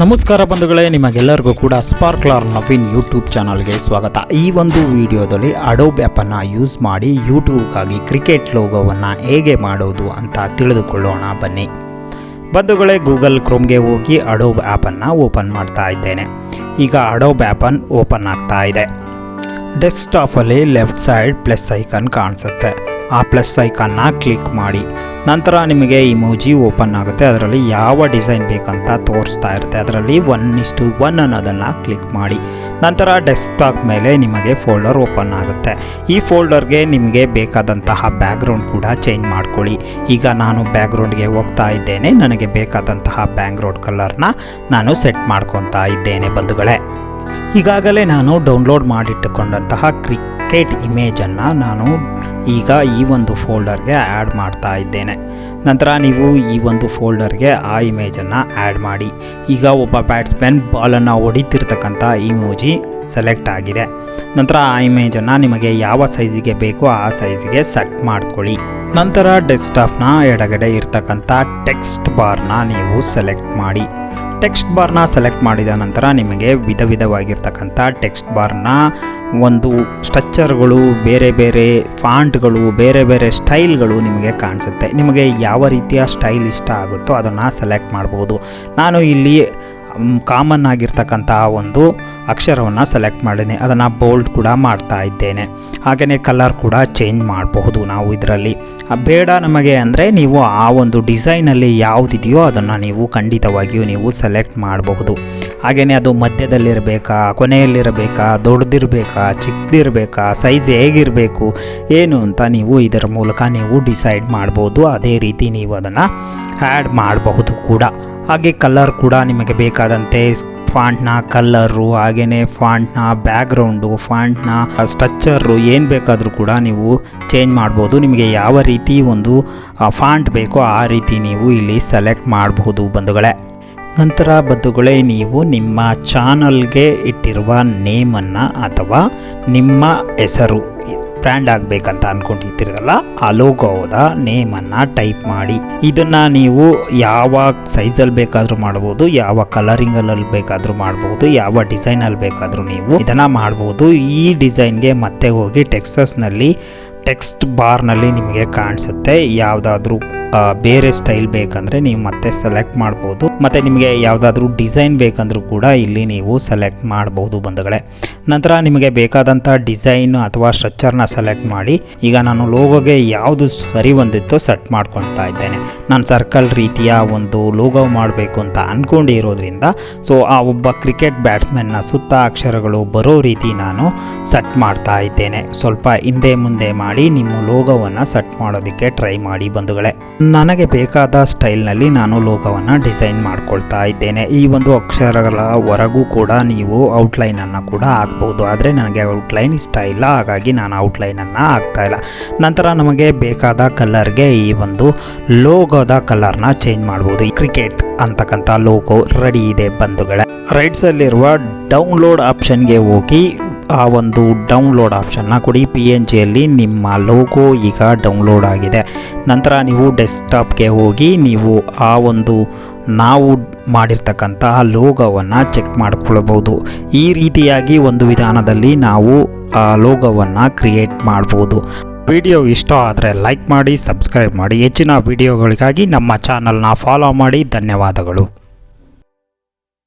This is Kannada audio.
ನಮಸ್ಕಾರ ಬಂಧುಗಳೇ, ನಿಮಗೆಲ್ಲರಿಗೂ ಕೂಡ ಸ್ಪಾರ್ಕ್ಲರ್ ನವೀನ್ ಯೂಟ್ಯೂಬ್ ಚಾನಲ್ಗೆ ಸ್ವಾಗತ. ಈ ಒಂದು ವಿಡಿಯೋದಲ್ಲಿ ಅಡೋಬ್ ಆ್ಯಪನ್ನು ಯೂಸ್ ಮಾಡಿ ಯೂಟ್ಯೂಬ್ಗಾಗಿ ಕ್ರಿಕೆಟ್ ಲೋಗೋವನ್ನು ಹೇಗೆ ಮಾಡೋದು ಅಂತ ತಿಳಿದುಕೊಳ್ಳೋಣ, ಬನ್ನಿ. ಬಂಧುಗಳೇ ಗೂಗಲ್ ಕ್ರೋಮ್ಗೆ ಹೋಗಿ ಅಡೋಬ್ ಆ್ಯಪನ್ನು ಓಪನ್ ಮಾಡ್ತಾ ಇದ್ದೇನೆ. ಈಗ ಅಡೋಬ್ ಆ್ಯಪನ್ ಓಪನ್ ಆಗ್ತಾ ಇದೆ. ಡೆಸ್ಕ್ಟಾಪಲ್ಲಿ ಲೆಫ್ಟ್ ಸೈಡ್ ಪ್ಲಸ್ ಐಕನ್ ಕಾಣಿಸುತ್ತೆ. ಆ ಪ್ಲಸ್ ಐಕಾನ್ನ ಕ್ಲಿಕ್ ಮಾಡಿ. ನಂತರ ನಿಮಗೆ ಇಮೋಜಿ ಓಪನ್ ಆಗುತ್ತೆ. ಅದರಲ್ಲಿ ಯಾವ ಡಿಸೈನ್ ಬೇಕಂತ ತೋರಿಸ್ತಾ ಇರುತ್ತೆ. ಅದರಲ್ಲಿ ಒನ್ ಇಸ್ಟು ಒನ್ ಅನ್ನೋದನ್ನು ಕ್ಲಿಕ್ ಮಾಡಿ. ನಂತರ ಡೆಸ್ಕ್ಟಾಪ್ ಮೇಲೆ ನಿಮಗೆ ಫೋಲ್ಡರ್ ಓಪನ್ ಆಗುತ್ತೆ. ಈ ಫೋಲ್ಡರ್ಗೆ ನಿಮಗೆ ಬೇಕಾದಂತಹ ಬ್ಯಾಕ್ಗ್ರೌಂಡ್ ಕೂಡ ಚೇಂಜ್ ಮಾಡ್ಕೊಳ್ಳಿ. ಈಗ ನಾನು ಬ್ಯಾಕ್ಗ್ರೌಂಡ್ಗೆ ಹೋಗ್ತಾ ಇದ್ದೇನೆ. ನನಗೆ ಬೇಕಾದಂತಹ ಬ್ಯಾಕ್ಗ್ರೌಂಡ್ ಕಲರ್ನ ನಾನು ಸೆಟ್ ಮಾಡ್ಕೊತಾ ಇದ್ದೇನೆ ಬಂಧುಗಳೇ. ಈಗಾಗಲೇ ನಾನು ಡೌನ್ಲೋಡ್ ಮಾಡಿಟ್ಟುಕೊಂಡಂತಹ ಕ್ರಿಕೆಟ್ ಇಮೇಜನ್ನು ನಾನು ಈಗ ಈ ಒಂದು ಫೋಲ್ಡರ್ಗೆ ಆ್ಯಡ್ ಮಾಡ್ತಾ ಇದ್ದೇನೆ. ನಂತರ ನೀವು ಈ ಒಂದು ಫೋಲ್ಡರ್ಗೆ ಆ ಇಮೇಜನ್ನು ಆ್ಯಡ್ ಮಾಡಿ. ಈಗ ಒಬ್ಬ ಬ್ಯಾಟ್ಸ್ಮನ್ ಬಾಲನ್ನು ಹೊಡಿತಿರ್ತಕ್ಕಂಥ ಇಮೋಜಿ ಸೆಲೆಕ್ಟ್ ಆಗಿದೆ. ನಂತರ ಆ ಇಮೇಜನ್ನು ನಿಮಗೆ ಯಾವ ಸೈಜಿಗೆ ಬೇಕೋ ಆ ಸೈಜಿಗೆ ಸೆಟ್ ಮಾಡ್ಕೊಳ್ಳಿ. ನಂತರ ಡೆಸ್ಕ್ಟಾಪ್ನ ಎಡಗಡೆ ಇರ್ತಕ್ಕಂಥ ಟೆಕ್ಸ್ಟ್ ಬಾರ್ನ ನೀವು ಸೆಲೆಕ್ಟ್ ಮಾಡಿ. ಟೆಕ್ಸ್ಟ್ ಬಾರ್ನ ಸೆಲೆಕ್ಟ್ ಮಾಡಿದ ನಂತರ ನಿಮಗೆ ವಿಧ ವಿಧವಾಗಿರ್ತಕ್ಕಂಥ ಟೆಕ್ಸ್ಟ್ ಬಾರ್ನ ಒಂದು ಸ್ಟ್ರಕ್ಚರ್ಗಳು ಬೇರೆ ಬೇರೆ ಫಾಂಟ್ಗಳು ಬೇರೆ ಬೇರೆ ಸ್ಟೈಲ್ಗಳು ನಿಮಗೆ ಕಾಣಿಸುತ್ತೆ. ನಿಮಗೆ ಯಾವ ರೀತಿಯ ಸ್ಟೈಲ್ ಇಷ್ಟ ಆಗುತ್ತೋ ಅದನ್ನು ಸೆಲೆಕ್ಟ್ ಮಾಡ್ಬೋದು. ನಾನು ಇಲ್ಲಿ ಕಾಮನ್ ಆಗಿರ್ತಕ್ಕಂತಹ ಒಂದು ಅಕ್ಷರವನ್ನು ಸೆಲೆಕ್ಟ್ ಮಾಡಿದ್ದೀನಿ ಅದನ್ನು ಬೋಲ್ಡ್ ಕೂಡ ಮಾಡ್ತಾ ಇದ್ದೇನೆ. ಹಾಗೆಯೇ ಕಲರ್ ಕೂಡ ಚೇಂಜ್ ಮಾಡಬಹುದು ನಾವು ಇದರಲ್ಲಿ. ಬೇಡ ನಮಗೆ ಅಂದರೆ ನೀವು ಆ ಒಂದು ಡಿಸೈನಲ್ಲಿ ಯಾವುದಿದೆಯೋ ಅದನ್ನು ನೀವು ಖಂಡಿತವಾಗಿಯೂ ನೀವು ಸೆಲೆಕ್ಟ್ ಮಾಡಬಹುದು. ಹಾಗೆಯೇ ಅದು ಮಧ್ಯದಲ್ಲಿರಬೇಕಾ, ಕೊನೆಯಲ್ಲಿರಬೇಕಾ, ದೊಡ್ಡದಿರಬೇಕಾ, ಚಿಕ್ಕದಿರಬೇಕಾ ಸೈಜ್ ಹೇಗಿರಬೇಕು, ಏನು ಅಂತ ನೀವು ಇದರ ಮೂಲಕ ನೀವು ಡಿಸೈಡ್ ಮಾಡ್ಬೋದು. ಅದೇ ರೀತಿ ನೀವು ಅದನ್ನು ಆ್ಯಡ್ ಮಾಡಬಹುದು ಕೂಡ. ಹಾಗೆ ಕಲರ್ ಕೂಡ ನಿಮಗೆ ಬೇಕಾದಂತೆ ಫಾಂಟ್ನ ಕಲ್ಲರು ಹಾಗೆಯೇ ಫಾಂಟ್ನ ಬ್ಯಾಕ್ಗ್ರೌಂಡು ಫಾಂಟ್ನ ಸ್ಟ್ರಕ್ಚರು ಏನು ಬೇಕಾದರೂ ಕೂಡ ನೀವು ಚೇಂಜ್ ಮಾಡ್ಬೋದು. ನಿಮಗೆ ಯಾವ ರೀತಿ ಒಂದು ಫಾಂಟ್ ಬೇಕೋ ಆ ರೀತಿ ನೀವು ಇಲ್ಲಿ ಸೆಲೆಕ್ಟ್ ಮಾಡಬಹುದು ಬಂಧುಗಳೇ. ನಂತರ ಬಂಧುಗಳೇ, ನೀವು ನಿಮ್ಮ ಚಾನಲ್ಗೆ ಇಟ್ಟಿರುವ ನೇಮನ್ನು ಅಥವಾ ನಿಮ್ಮ ಹೆಸರು ಬ್ರ್ಯಾಂಡ್ ಆಗಬೇಕಂತ ಅಂದ್ಕೊಂಡಿರ್ತೀರಲ್ಲ ಆ ಲೋಗೋದ ನೇಮನ್ನು ಟೈಪ್ ಮಾಡಿ. ಇದನ್ನು ನೀವು ಯಾವ ಸೈಜಲ್ಲಿ ಬೇಕಾದರೂ ಮಾಡ್ಬೋದು, ಯಾವ ಕಲರಿಂಗಲ್ಲಿ ಬೇಕಾದರೂ ಮಾಡ್ಬೋದು, ಯಾವ ಡಿಸೈನಲ್ಲಿ ಬೇಕಾದರೂ ನೀವು ಇದನ್ನು ಮಾಡ್ಬೋದು. ಈ ಡಿಸೈನ್ಗೆ ಮತ್ತೆ ಹೋಗಿ ಟೆಕ್ಸಸ್ನಲ್ಲಿ ಟೆಕ್ಸ್ಟ್ ಬಾರ್ನಲ್ಲಿ ನಿಮಗೆ ಕಾಣಿಸುತ್ತೆ. ಯಾವುದಾದ್ರೂ ಬೇರೆ ಸ್ಟೈಲ್ ಬೇಕಂದ್ರೆ ನೀವು ಮತ್ತೆ ಸೆಲೆಕ್ಟ್ ಮಾಡ್ಬೋದು. ಮತ್ತು ನಿಮಗೆ ಯಾವುದಾದ್ರೂ ಡಿಸೈನ್ ಬೇಕಂದ್ರೂ ಕೂಡ ಇಲ್ಲಿ ನೀವು ಸೆಲೆಕ್ಟ್ ಮಾಡಬಹುದು ಬಂಧುಗಳೇ. ನಂತರ ನಿಮಗೆ ಬೇಕಾದಂಥ ಡಿಸೈನ್ ಅಥವಾ ಸ್ಟ್ರಕ್ಚರ್ನ ಸೆಲೆಕ್ಟ್ ಮಾಡಿ. ಈಗ ನಾನು ಲೋಗೋಗೆ ಯಾವುದು ಸರಿ ಹೊಂದಿತ್ತೋ ಸೆಟ್ ಮಾಡ್ಕೊಳ್ತಾ ಇದ್ದೇನೆ. ನಾನು ಸರ್ಕಲ್ ರೀತಿಯ ಒಂದು ಲೋಗೋ ಮಾಡಬೇಕು ಅಂತ ಅಂದ್ಕೊಂಡಿರೋದ್ರಿಂದ ಸೊ ಆ ಒಬ್ಬ ಕ್ರಿಕೆಟ್ ಬ್ಯಾಟ್ಸ್ಮನ್ನ ಸುತ್ತ ಅಕ್ಷರಗಳು ಬರೋ ರೀತಿ ನಾನು ಸೆಟ್ ಮಾಡ್ತಾ ಇದ್ದೇನೆ. ಸ್ವಲ್ಪ ಹಿಂದೆ ಮುಂದೆ ಮಾಡಿ ನಿಮ್ಮ ಲೋಗೋವನ್ನು ಸೆಟ್ ಮಾಡೋದಕ್ಕೆ ಟ್ರೈ ಮಾಡಿ ಬಂಧುಗಳೇ. ನನಗೆ ಬೇಕಾದ ಸ್ಟೈಲ್ನಲ್ಲಿ ನಾನು ಲೋಗೋವನ್ನು ಡಿಸೈನ್ ಮಾಡ್ಕೊಳ್ತಾ ಇದ್ದೇನೆ. ಈ ಒಂದು ಅಕ್ಷರಗಳ ಹೊರಗೂ ಕೂಡ ನೀವು ಔಟ್ಲೈನನ್ನು ಕೂಡ ಹಾಕ್ಬೋದು. ಆದರೆ ನನಗೆ ಔಟ್ಲೈನ್ ಇಷ್ಟ ಇಲ್ಲ. ಹಾಗಾಗಿ ನಾನು ಔಟ್ಲೈನನ್ನು ಹಾಕ್ತಾ ಇಲ್ಲ. ನಂತರ ನಮಗೆ ಬೇಕಾದ ಕಲರ್ಗೆ ಈ ಒಂದು ಲೋಗೋದ ಕಲರ್ನ ಚೇಂಜ್ ಮಾಡ್ಬೋದು. ಈ ಕ್ರಿಕೆಟ್ ಅಂತಕ್ಕಂಥ ಲೋಗೋ ರೆಡಿ ಇದೆ ಬಂಧುಗಳೇ. ರೈಟ್ಸಲ್ಲಿರುವ ಡೌನ್ಲೋಡ್ ಆಪ್ಷನ್ಗೆ ಹೋಗಿ ಆ ಒಂದು ಡೌನ್ಲೋಡ್ ಆಪ್ಷನ್ನ ಕೊಡಿ. ಪಿ ಎನ್ ಜಿಯಲ್ಲಿ ನಿಮ್ಮ ಲೋಗೋ ಈಗ ಡೌನ್ಲೋಡ್ ಆಗಿದೆ. ನಂತರ ನೀವು ಡೆಸ್ಕ್ಟಾಪ್ಗೆ ಹೋಗಿ ನೀವು ಆ ಒಂದು ನಾವು ಮಾಡಿರ್ತಕ್ಕಂತಹ ಲೋಗೋವನ್ನು ಚೆಕ್ ಮಾಡಿಕೊಳ್ಳಬಹುದು ಈ ರೀತಿಯಾಗಿ ಒಂದು ವಿಧಾನದಲ್ಲಿ ನಾವು ಆ ಲೋಗೋವನ್ನು ಕ್ರಿಯೇಟ್ ಮಾಡ್ಬೋದು. ವಿಡಿಯೋ ಇಷ್ಟ ಆದರೆ ಲೈಕ್ ಮಾಡಿ ಸಬ್ಸ್ಕ್ರೈಬ್ ಮಾಡಿ. ಹೆಚ್ಚಿನ ವಿಡಿಯೋಗಳಿಗಾಗಿ ನಮ್ಮ ಚಾನಲ್ನ ಫಾಲೋ ಮಾಡಿ. ಧನ್ಯವಾದಗಳು.